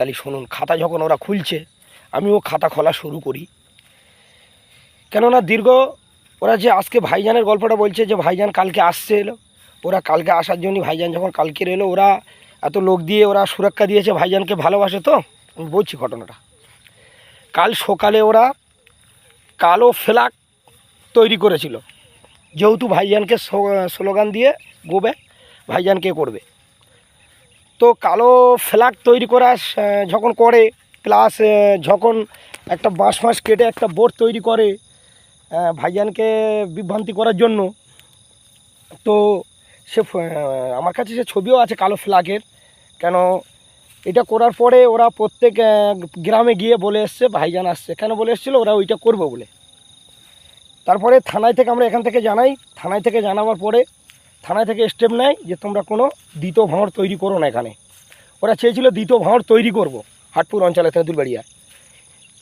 তাহলে শুনুন, খাতা যখন ওরা খুলছে, আমিও খাতা খোলা শুরু করি। কেননা দীর্ঘ, ওরা যে আজকে ভাইজানের গল্পটা বলছে যে ভাইজান কালকে আসছে এলো, ওরা কালকে আসার জন্য ভাইজান যখন কালকে এলো, ওরা এত লোক দিয়ে ওরা সুরক্ষা দিয়েছে ভাইজানকে ভালোবাসে তো? আমি বলছি ঘটনাটা। কাল সকালে ওরা কালো ফ্ল্যাগ তৈরি করেছিল। যেহেতু ভাইজানকে স্লোগান দিয়ে গোবে ভাইজানকে করবে? তো কালো ফ্ল্যাগ তৈরি করা যখন করে প্লাস যখন একটা বাঁশ ফাঁস কেটে একটা বোর্ড তৈরি করে ভাইজানকে বিভ্রান্তি করার জন্য, তো সে আমার কাছে সে ছবিও আছে কালো ফ্ল্যাগের। কেন, এটা করার পরে ওরা প্রত্যেক গ্রামে গিয়ে বলে এসছে, ভাইজান আসছে। কেন বলে এসেছিল? ওরা ওইটা করবে বলে। তারপরে থানায় থেকে আমরা এখান থেকে জানাই। থানায় থেকে জানাবার পরে থানায় থেকে স্টেপ নেয় যে তোমরা কোনো দ্বিতীয় ভাঁড় তৈরি করো না এখানে। ওরা চেয়েছিল দ্বিতীয় ভাঁড় তৈরি করব হাটপুর অঞ্চলে তেঁতুলবাড়িয়া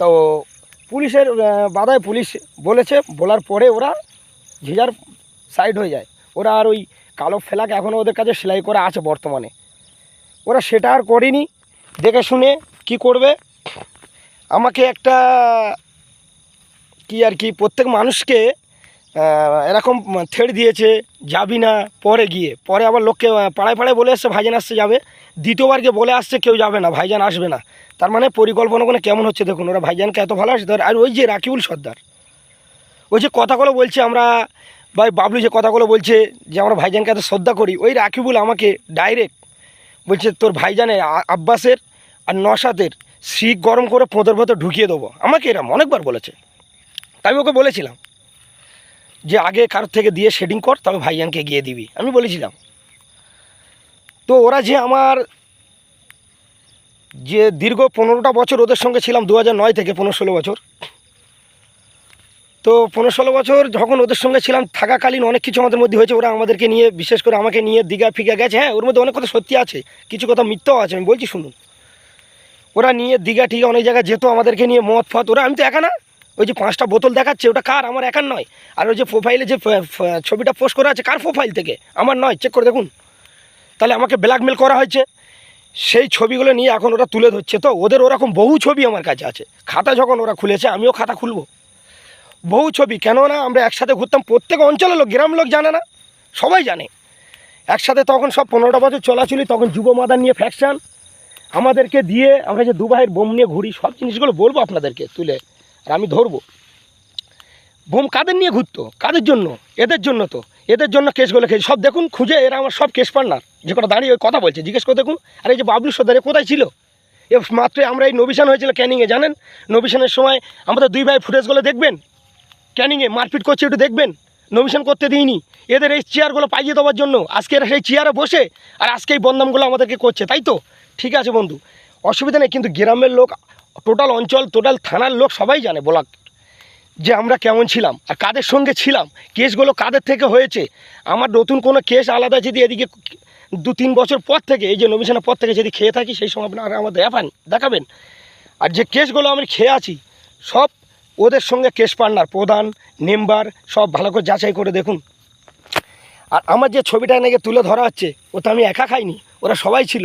তো পুলিশের বাধায় পুলিশ বলেছে, বলার পরে ওরা ঝিঝার সাইড হয়ে যায়। ওরা আর ওই কালো ফেলাক এখনও ওদের কাছে সেলাই করা আছে বর্তমানে। ওরা সেটা আর করেনি। দেখে শুনে কি করবে? আমাকে একটা কি আর কি, প্রত্যেক মানুষকে এরকম থেড় দিয়েছে, যাবি না, পরে গিয়ে। পরে আবার লোককে পাড়ায় পাড়ায় বলে আসছে ভাইজান আসছে, যাবে। দ্বিতীয়বারকে বলে আসছে, কেউ যাবে না, ভাইজান আসবে না। তার মানে পরিকল্পনা কোনো কেমন হচ্ছে দেখুন, ওরা ভাইজানকে এত ভালোবাসে। ধর, আর ওই যে রাকিবুল সর্দার, ওই যে কথাগুলো বলছে আমরা ভাই বাবলু যে কথাগুলো বলছে, যে আমরা ভাইজানকে এত শ্রদ্ধা করি, ওই রাকিবুল আমাকে ডাইরেক্ট বলছে, তোর ভাইজানের আ- আব্বাসের আর নসাদের শিখ গরম করে পোঁদের ভেতর ঢুকিয়ে দেবো। আমাকে এরম অনেকবার বলেছে। তাই ওকে বলেছিলাম। যে আগে কারোর থেকে দিয়ে শেডিং কর, তবে ভাইজানকে গিয়ে দিবি। আমি বলেছিলাম। তো ওরা যে আমার যে দীর্ঘ পনেরোটা বছর ওদের সঙ্গে ছিলাম দু নয় থেকে পনেরো ষোলো বছর। তো পনেরো ষোলো বছর যখন ওদের সঙ্গে ছিলাম, থাকাকালীন অনেক কিছু আমাদের মধ্যে হয়েছে, ওরা আমাদেরকে নিয়ে, বিশেষ করে আমাকে নিয়ে দীঘা ফিঘা গেছে। হ্যাঁ ওর মধ্যে অনেক কথা সত্যি আছে, কিছু কথা মিথ্যাও আছে, আমি বলছি শুনুন। ওরা নিয়ে দীঘা ঠিঘা অনেক জায়গায় যেত, আমাদেরকে নিয়ে মদ ফদ ওরা, আমি তো একা না। ওই যে পাঁচটা বোতল দেখাচ্ছে, ওটা কার? আমার একার নয়। আর ওই যে প্রোফাইলে যে ছবিটা পোস্ট করা আছে, কার প্রোফাইল থেকে? আমার নয় চেক করে দেখুন। তাহলে আমাকে ব্ল্যাকমেল করা হয়েছে। সেই ছবিগুলো নিয়ে এখন ওরা তুলে ধরছে। তো ওদের ওরকম বহু ছবি আমার কাছে আছে। খাতা যখন ওরা খুলেছে, আমিও খাতা খুলবো। বহু ছবি, কেননা আমরা একসাথে ঘুরতাম, প্রত্যেক অঞ্চলের লোক, গ্রাম লোক জানে না, সবাই জানে। একসাথে তখন সব পনেরোটা বছর চলাচলি তখন যুব মাদার নিয়ে ফ্যাকশন আমাদেরকে দিয়ে আমরা যে দুবাইয়ের বোম নিয়ে ঘুরি, সব জিনিসগুলো বলব আপনাদেরকে তুলে। আর আমি ধরবো। বোম কাদের নিয়ে ঘুরতো? কাদের জন্য? এদের জন্য তো। এদের জন্য কেসগুলো খেয়েছি। সব দেখুন, খুঁজে এরা আমার সব কেস পার্টনার যে কটা দাঁড়িয়ে ওই কথা বলছে। জিজ্ঞেস করে দেখুন, আর এই যে বাবলু সর্দারে কোথায় ছিল? এ মাত্র আমরা এই নবিশান হয়েছিল ক্যানিংয়ে, জানেন? নবিশানের সময় আমাদের দুই ভাই ফুটেজগুলো দেখবেন? ক্যানিংয়ে মারপিট করছে একটু দেখবেন? নমিশন করতে দিইনি। এদের এই চেয়ারগুলো পাইয়ে দেওয়ার জন্য আজকে এরা সেই চেয়ারে বসে আর আজকে এই বদনামগুলো আমাদেরকে করছে, তাই তো? ঠিক আছে বন্ধু। অসুবিধা নেই, কিন্তু গ্রামের লোক টোটাল অঞ্চল, টোটাল থানার লোক সবাই জানে বলাক যে আমরা কেমন ছিলাম আর কাদের সঙ্গে ছিলাম, কেসগুলো কাদের থেকে হয়েছে। আমার নতুন কোনো কেস আলাদা যদি এদিকে দু তিন বছর পর থেকে, এই যে নমিশনের পর থেকে যদি খেয়ে থাকি, সেই সময় আপনারা আমাদের দেখান, দেখাবেন। আর যে কেসগুলো আমি খেয়ে আছি, সব ওদের সঙ্গে কেস পার্টনার প্রধান মেম্বার সব ভালো করে যাচাই করে দেখুন। আর আমার যে ছবিটা নাকি তুলে ধরা হচ্ছে ও তো আমি একা খাইনি, ওরা সবাই ছিল।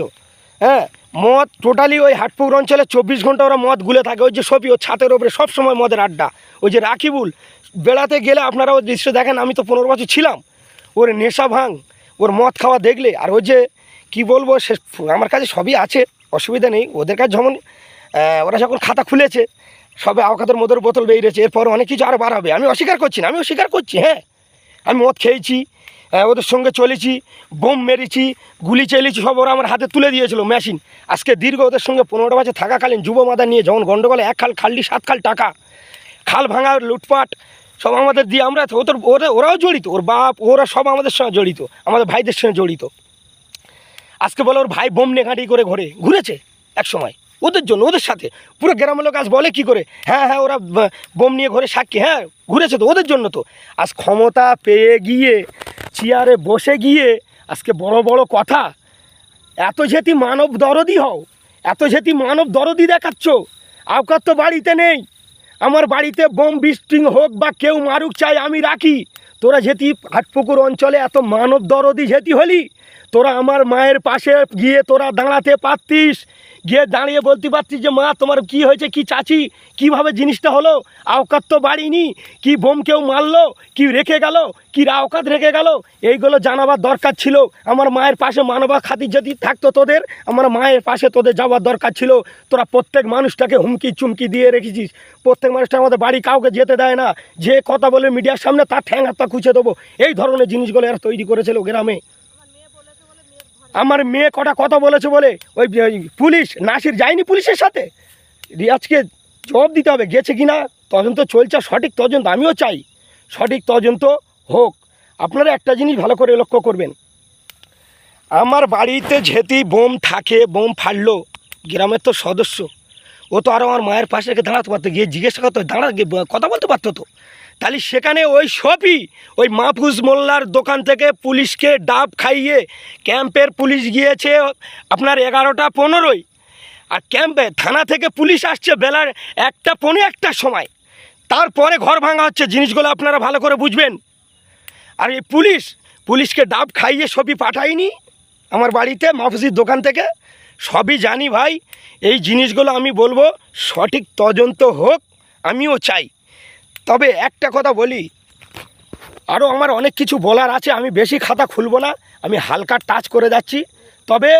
হ্যাঁ মদ টোটালি ওই হাটপুর অঞ্চলে চব্বিশ ঘণ্টা ওরা মদ গুলে থাকে। ওই যে ছবি ওর ছাতের ওপরে সব সময় মদের আড্ডা। ওই যে রাকিবুল, বেড়াতে গেলে আপনারা ওই দৃশ্য দেখেন, আমি তো পনেরো বছর ছিলাম। ওর নেশা ভাঙ, ওর মদ খাওয়া দেখলে। আর ওই যে, কি বলব, সে আমার কাছে সবই আছে, অসুবিধা নেই। ওদের কাছে যেমন ওরা যখন খাতা খুলেছে, সবে আওকাতের মদের বোতল বেরিয়েছে, এরপর অনেক কিছু আরও বার হবে। আমি অস্বীকার করছি না, আমি অস্বীকার করছি হ্যাঁ। আমি মদ খেয়েছি ওদের সঙ্গে চলেছি, বোম মেরেছি, গুলি চালিয়েছি, সব ওরা আমার হাতে তুলে দিয়েছিল মেশিন আজকে দীর্ঘ ওদের সঙ্গে পনেরোটা বছর থাকাকালীন যুব মাদা নিয়ে যখন গন্ডগোলে এক খাল খাললি সাত খাল টাকা, খাল ভাঙা লুটপাট, সব আমাদের দিয়ে আমরা ওদের ওরা ওরাও জড়িত, ওর বাপ, ওরা সব আমাদের সঙ্গে জড়িত, আমাদের ভাইদের সঙ্গে জড়িত। আজকে বলে ওর ভাই বোম নিয়ে ঘাঁটি করে ঘোরে ঘুরেছে এক সময়, ওদের জন্য, ওদের সাথে। পুরো গ্রামের লোক আজ বলে কি করে? হ্যাঁ হ্যাঁ ওরা বোম নিয়ে ঘরে সাক্ষী হ্যাঁ ঘুরেছে তো, ওদের জন্য তো। আজ ক্ষমতা পেয়ে গিয়ে চেয়ারে বসে গিয়ে আজকে বড় বড় কথা। এত যেতি মানব দরদি হও, এত যেতি মানব দরদি দেখাচ্ছ আওকাত তো বাড়িতে নেই। আমার বাড়িতে বোম বিস্টিং হোক বা কেউ মারুক চাই আমি রাখি। তোরা যেতি হাটপুকুর অঞ্চলে এত মানব দরদি যেতি হলি, তোরা আমার মায়ের পাশে গিয়ে তোরা দাঁড়াতে পারতিস। গিয়ে দাঁড়িয়ে বলতে পারছি যে, মা, তোমার কি হয়েছে? কি চাচি? কীভাবে জিনিসটা হলো? আওকাত তো বাড়িনি। কি বোম কেউ মারলো? কি রেখে গেল? কি রাওকাত রেখে গেল? এইগুলো জানাবার দরকার ছিল। আমার মায়ের পাশে মানবা খাতির যদি থাকতো তোদের, আমার মায়ের পাশে তোদের যাওয়ার দরকার ছিল। তোরা প্রত্যেক মানুষটাকে হুমকি চুমকি দিয়ে রেখেছিস। প্রত্যেক মানুষটা আমাদের বাড়ি কাউকে যেতে দেয় না। যে কথা বলে মিডিয়ার সামনে তার ঠ্যাং হাত পা খুঁচে দেবো। এই ধরনের জিনিসগুলো এরা তৈরি করেছিল গ্রামে। আমার মেয়ে কটা কথা বলেছে বলে ওই পুলিশ, নাসির যায়নি পুলিশের সাথে? রিয়াজকে জবাব দিতে হবে, গেছে কি না? তদন্ত চলছে, সঠিক তদন্ত আমিও চাই। সঠিক তদন্ত হোক। আপনারা একটা জিনিস ভালো করে লক্ষ্য করবেন। আমার বাড়িতে যেতি বোম থাকে, বোম ফাটলো, গ্রামের তো সদস্য। ও তো আরও আমার মায়ের পাশে দাঁড়াতে পারতো, গিয়ে জিজ্ঞেস করতো, দাঁড়া কথা বলতে পারতো তো। তাহলে সেখানে ওই সবই ওই মাহফুজ মোল্লার দোকান থেকে পুলিশকে ডাব খাইয়ে ক্যাম্পের পুলিশ গিয়েছে আপনার এগারোটা পনেরোই। আর ক্যাম্পে থানা থেকে পুলিশ আসছে বেলার একটা পৌনে একটা সময়। তারপরে ঘর ভাঙা হচ্ছে, জিনিসগুলো আপনারা ভালো করে বুঝবেন। আর এই পুলিশ, পুলিশকে ডাব খাইয়ে সবই পাঠায়নি আমার বাড়িতে, মাহফুজির দোকান থেকে। সবই জানি ভাই, এই জিনিসগুলো আমি বলব, সঠিক তদন্ত হোক, আমিও চাই। তবে একটা কথা বলি। আরও আমার অনেক কিছু বলার আছে, আমি বেশি খাতা খুলবো না, আমি হালকা টাচ করে যাচ্ছি। তবে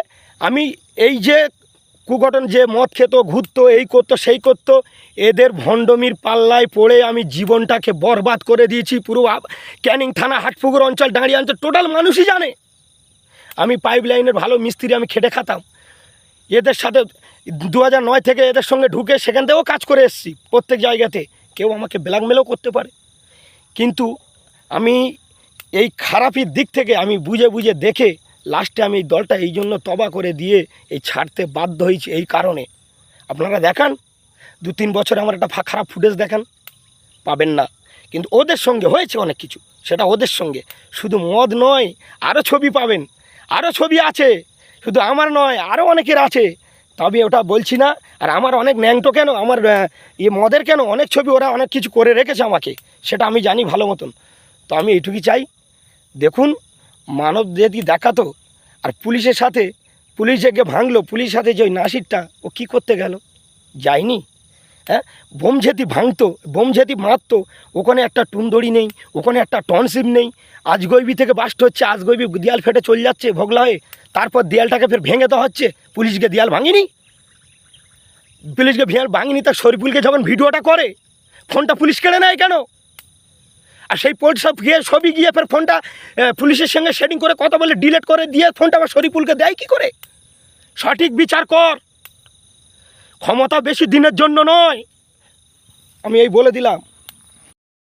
আমি এই যে কুঘটন, যে মদ খেত, ঘুরতো, এই করতো, সেই করতো, এদের ভণ্ডমির পাল্লায় পড়ে আমি জীবনটাকে বরবাদ করে দিয়েছি। পুরো ক্যানিং থানা, হাটপুকুর অঞ্চল ডাঁড়িয়া অঞ্চল, টোটাল মানুষই জানে। আমি পাইপ লাইনের ভালো মিস্ত্রি আমি খেটে খাতাম। এদের সাথে দু থেকে এদের সঙ্গে ঢুকে সেখান থেকেও কাজ করে এসেছি প্রত্যেক জায়গাতে। কেউ আমাকে ব্ল্যাকমেলও করতে পারে। কিন্তু আমি এই খারাপির দিক থেকে আমি বুঝে বুঝে দেখে লাস্টে আমি দলটা এই জন্য তবা করে দিয়ে এই ছাড়তে বাধ্য হয়েছি এই কারণে। আপনারা দেখান, দু তিন বছর আমার একটা খারাপ ফুটেজ দেখান, পাবেন না। কিন্তু ওদের সঙ্গে হয়েছে অনেক কিছু, সেটা ওদের সঙ্গে। শুধু মদ নয় আরও ছবি পাবেন আরও ছবি আছে। শুধু আমার নয় আরও অনেকের আছে। তবে ওটা বলছি না। আর আমার অনেক ন্যাংটো কেন? আমার ইয়ে মদের কেন? অনেক ছবি ওরা অনেক কিছু করে রেখেছে আমাকে। সেটা আমি জানি ভালো মতন। তো আমি এইটুকুই চাই। দেখুন, মানব যদি দেখাতো আর পুলিশের সাথে, পুলিশ যে ভাঙলো, পুলিশের সাথে যে ওই নাসিরটা, ও কী করতে গেল? যায়নি? হ্যাঁ? বোম যেতি ভাঙতো, বোম মারতো, ওখানে একটা টুনদড়ি নেই, ওখানে একটা টনসিপ নেই। আজগৈবি থেকে বাস্ট হচ্ছে, আজগৈবি দেয়াল ফেটে চলে যাচ্ছে ভোগলা হয়ে। তারপর দেয়ালটাকে ফের ভেঙে দেওয়া হচ্ছে, পুলিশকে দেয়াল ভাঙিনি। পুলিশকে ভেয়াল ভাঙিনি তার শরীফুলকে যখন ভিডিওটা করে, ফোনটা পুলিশ কেড়ে নেয় কেন? আর সেই পোল সব গিয়ে ছবি গিয়ে ফের ফোনটা পুলিশের সঙ্গে সেটিং করে কথা বলে ডিলেট করে দিয়ে ফোনটা আবার শরীফুলকে দেয় কি করে? সঠিক বিচার কর। ক্ষমতা বেশি দিনের জন্য নয়। আমি এই বলে দিলাম।